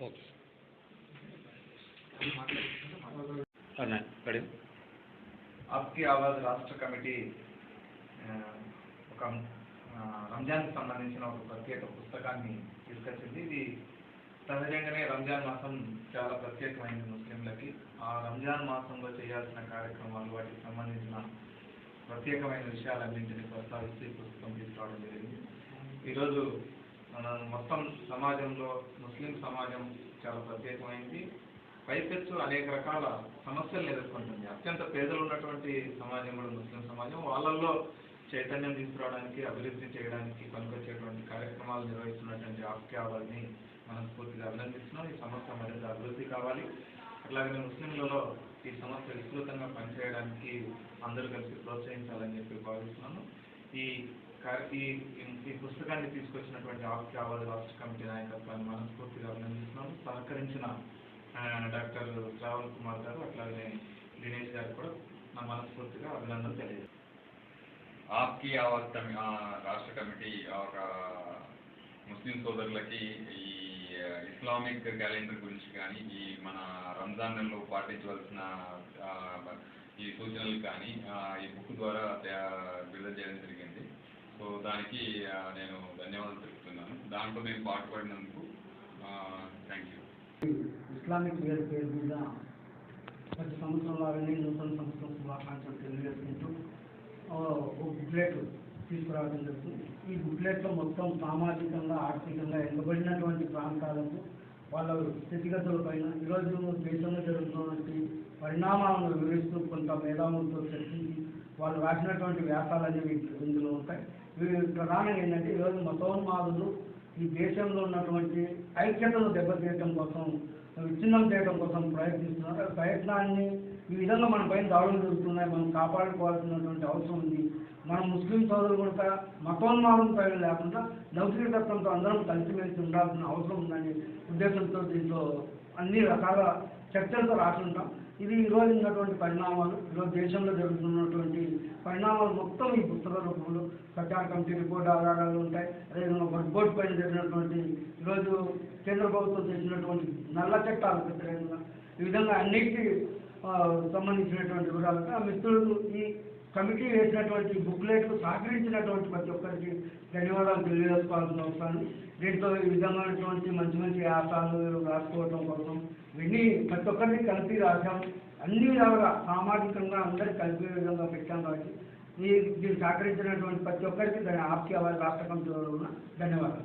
Okay. అన్నా ఆవాజ్ రాష్ట్ర committee ఒక రంజాన్కి సంబంధించిన ఒక ప్రత్యేక పుస్తకాన్ని తీసుకొచ్చింది ఇది సహజంగానే రంజాన్ మాసం చాలా ప్రత్యేకమైనది ముస్లింలకి. ఆ రంజాన్ మాసంలో చేయాల్సిన కార్యక్రమాలు వాటికి సంబంధించిన ప్రత్యేకమైన విషయాలన్నింటినీ ప్రస్తావిస్తూ ఈ పుస్తకం తీసుకురావడం జరిగింది. ఈరోజు మొత్తం సమాజంలో ముస్లిం సమాజం చాలా ప్రత్యేకమైంది. పైపెచ్చు అనేక రకాల సమస్యలను ఎదుర్కొంటుంది. అత్యంత పేదలు ఉన్నటువంటి సమాజం కూడా ముస్లిం సమాజం. వాళ్ళల్లో చైతన్యం తీసుకురావడానికి అభివృద్ధి చేయడానికి పనికొచ్చేటువంటి కార్యక్రమాలు నిర్వహిస్తున్నటువంటి ఆఫ్కే ఆవాల్ని మనస్ఫూర్తిగా అభినందిస్తున్నాం. ఈ సమస్య మరింత అభివృద్ధి కావాలి. అట్లాగనే ముస్లింలలో ఈ సమస్య విస్తృతంగా పనిచేయడానికి అందరూ కలిసి ప్రోత్సహించాలని చెప్పి భావిస్తున్నాను. ఈ ఈ ఈ- పుస్తకాన్ని తీసుకొచ్చినటువంటి ఆఫ్ ఆవాజ్ రాష్ట్ర కమిటీ నాయకత్వాన్ని మనస్ఫూర్తిగా అభినందిస్తున్నాను సహకరించిన డాక్టర్ శ్రావణ్ కుమార్ గారు అట్లాగే దినేష్ గారు కూడా నా మనస్ఫూర్తిగా అభినందన తెలియదు ఆప్కి ఆవాజ్ రాష్ట్ర కమిటీ ఒక ముస్లిం సోదరులకి ఈ ఇస్లామిక్ క్యాలెండర్ గురించి కానీ ఈ మన రంజాన్ నెలలో పాటించవలసిన ఈ సూచనలు కానీ ఈ బుక్ ద్వారా విడుదల చేయడం దానికి నేను ధన్యవాదాలు తెలుపుతున్నాను. దాంట్లో నేను పాటుపడినందుకు థ్యాంక్ యూ ఇస్లామిక్ వేర్ పేరు మీద ప్రతి సంవత్సరంలో లాగానే నూతన సంవత్సరం శుభాకాంక్షలు తెలియజేసుకుంటూ ఒక బుక్లెట్ తీసుకురావడం జరుగుతుంది. ఈ బుక్లెట్లో మొత్తం సామాజికంగా ఆర్థికంగా ఎండబడినటువంటి ప్రాంతాలకు వాళ్ళ స్థితిగతుల పైన ఈరోజు దేశంలో జరుగుతున్నటువంటి పరిణామాలను వివరిస్తూ కొంత మేధావులతో చర్చించి వాళ్ళు రాసినటువంటి వ్యాసాలు అనేవి ఇందులో ఉంటాయి. వీరి ప్రధానంగా ఏంటంటే ఈరోజు మతోన్మాదులు ఈ దేశంలో ఉన్నటువంటి ఐక్యతను దెబ్బతీయటం కోసం విచ్ఛిన్నం చేయడం కోసం ప్రయత్నిస్తున్నారు. ప్రయత్నాన్ని ఈ విధంగా మన పైన దాడులు జరుగుతున్నాయి. మనం కాపాడుకోవాల్సినటువంటి అవసరం ఉంది. మనం ముస్లిం సోదరులు కూడా మతోన్మాదం పైన లేకుండా నౌకరీతత్వంతో అందరం కలిసిమెలిసి ఉండాల్సిన అవసరం ఉందనే ఉద్దేశంతో దీంట్లో అన్ని రకాల చర్చలతో రాసుంటాం. ఇది ఈరోజు ఉన్నటువంటి పరిణామాలు ఈరోజు దేశంలో జరుగుతున్నటువంటి పరిణామాలు మొత్తం ఈ పుస్తక రూపంలో ప్రచార కమిటీ రిపోర్ట్ ఆధారాలు ఉంటాయి. అదేవిధంగా వర్క్ బోర్డు పైన జరిగినటువంటి ఈరోజు కేంద్ర ప్రభుత్వం చేసినటువంటి నల్ల చట్టాలకు వ్యతిరేకంగా ఈ విధంగా అన్నిటికీ సంబంధించినటువంటి వివరాలు. ఆ మిత్రులు ఈ కమిటీ వేసినటువంటి బుక్లెట్లు సహకరించినటువంటి ప్రతి ఒక్కరికి ధన్యవాదాలు తెలియజేసుకోవాల్సిన అవసరం ఉంది. దీంట్లో ఈ విధమైనటువంటి మంచి మంచి ఆశాలు రాసుకోవడం కోసం విని ప్రతి ఒక్కరిని కలిపి రాశాం అన్ని విధాలుగా సామాజికంగా అందరికి కలిపే విధంగా పెట్టాం కాబట్టి ఈ దీన్ని సహకరించినటువంటి ప్రతి ఒక్కరికి దాని ఆప్తి అవ్వాలి రాష్ట్ర కమిటీ ధన్యవాదాలు